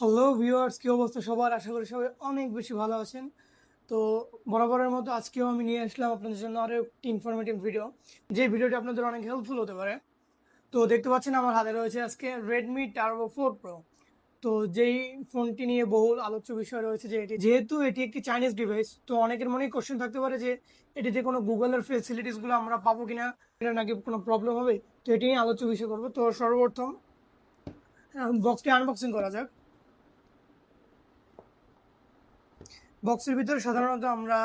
Hello viewers কি অবস্থা সবার? আশা করি সবাই অনেক বেশি ভালো আছেন। তো বরাবরের মতো আজকেও আমি নিয়ে আসলাম আপনাদের জন্য আরও একটি ইনফরমেটিভ ভিডিও যে ভিডিওটি আপনাদের অনেক হেল্পফুল হতে পারে। তো দেখতে পাচ্ছেন আমার হাতে রয়েছে আজকে রেডমি টার্বো ফোর প্রো তো যেই ফোনটি নিয়ে বহুল আলোচ্য বিষয় রয়েছে যে এটি, যেহেতু এটি একটি চাইনিজ ডিভাইস তো অনেকের মনেই কোশ্চেন থাকতে পারে যে এটিতে কোনো গুগলের ফেসিলিটিসগুলো আমরা পাবো কিনা এটা নাকি কোনো প্রবলেম হবে? তো এটি নিয়ে আলোচ্য বিষয় করব। তো সর্বপ্রথম বক্সটি আনবক্সিং করা যাক। বক্সের ভিতরে সাধারণত আমরা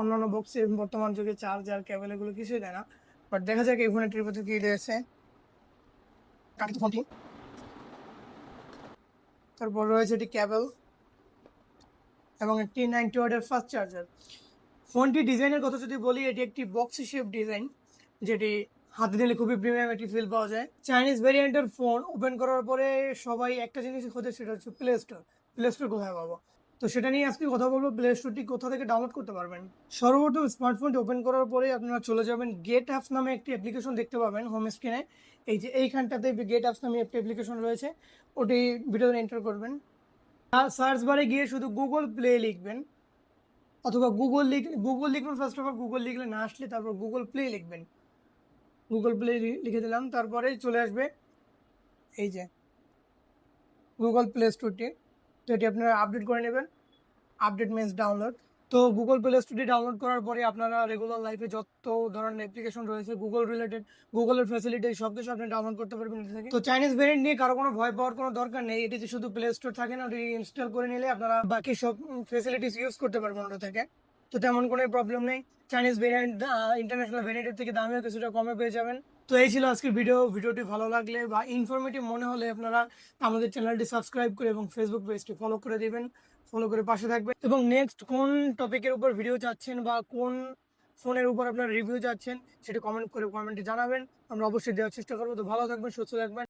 অন্যান্য বক্সে বর্তমান যুগে চার্জার কেবল এগুলো কিছুই দেয় না। বাট দেখা যাক এই ফোনের ভিতরে কি রয়েছে তারপর রয়েছে এটি কেবল এবং একটি নাইনটি ওয়ার্ডের ফাস্ট চার্জার ফোনটি ডিজাইনের কথা যদি বলি, এটি একটি বক্স শেপ ডিজাইন যেটি হাতে দিলে খুবই প্রিমিয়াম একটি ফিল পাওয়া যায়। চাইনিজ ভেরিয়েন্টের ফোন ওপেন করার পরে সবাই একটা জিনিস খোঁজে, সেটা হচ্ছে প্লে স্টোর প্লে স্টোর কোথায় পাবো? তো সেটা নিয়ে আজকে কথা বলব প্লে স্টোরটি কোথা থেকে ডাউনলোড করতে পারবেন? সর্বপ্রথম স্মার্টফোনটি ওপেন করার পরে আপনারা চলে যাবেন গেট অ্যাপস নামে একটি অ্যাপ্লিকেশন দেখতে পাবেন হোম স্ক্রিনে এই যে এইখানটাতে গেট অ্যাপস নামে একটি অ্যাপ্লিকেশন রয়েছে, ওটি ভিডিওতে এন্টার করবেন। সার্চ বারে গিয়ে শুধু গুগল প্লে লিখবেন, অথবা গুগল লিখ গুগল লিখবেন ফার্স্ট অফ অল গুগল লিখলে না আসলে তারপর গুগল প্লে লিখবেন। গুগল প্লে লিখে দিলাম তারপরে চলে আসবে এই যে গুগল প্লে স্টোরটি তো এটি আপনারা আপডেট করে নেবেন। আপডেট মিনস ডাউনলোড তো গুগল প্লে স্টোরটি ডাউনলোড করার পরে আপনারা রেগুলার লাইফে যত ধরনের অ্যাপ্লিকেশন রয়েছে গুগল রিলেটেড গুগলের ফ্যাসিলিটি সব কিছু আপনি ডাউনলোড করতে পারবেন থেকে। তো চাইনিজ ভেরিয়েন্ট নিয়ে কারও কোনো ভয় পাওয়ার কোনো দরকার নেই। এটিতে শুধু প্লে স্টোর থাকে না, ওটি ইনস্টল করে নিলে আপনারা বাকি সব ফেসিলিটিস ইউজ করতে পারবেন ওটা থেকে। তো তেমন কোনো প্রবলেম নেই। চাইনিজ ভেরিয়েন্ট ইন্টারন্যাশনাল ভেরিয়েন্টের থেকে দামেও কিছুটা কমে পেয়ে যাবেন। তো এই ছিল আজকের ভিডিও ভিডিওটি ভালো লাগলে বা ইনফরমেটিভ মনে হলে আপনারা আমাদের চ্যানেলটি সাবস্ক্রাইব করে এবং ফেসবুক পেজটি ফলো করে দেবেন। ফলো করে পাশে থাকবেন। এবং নেক্সট কোন টপিকের উপর ভিডিও চাচ্ছেন বা কোন ফোনের উপর আপনার রিভিউ চাচ্ছেন, সেটি কমেন্ট করে কমেন্টে জানাবেন। আমরা অবশ্যই দেওয়ার চেষ্টা করব। তো ভালো থাকবেন, সুস্থ থাকবেন।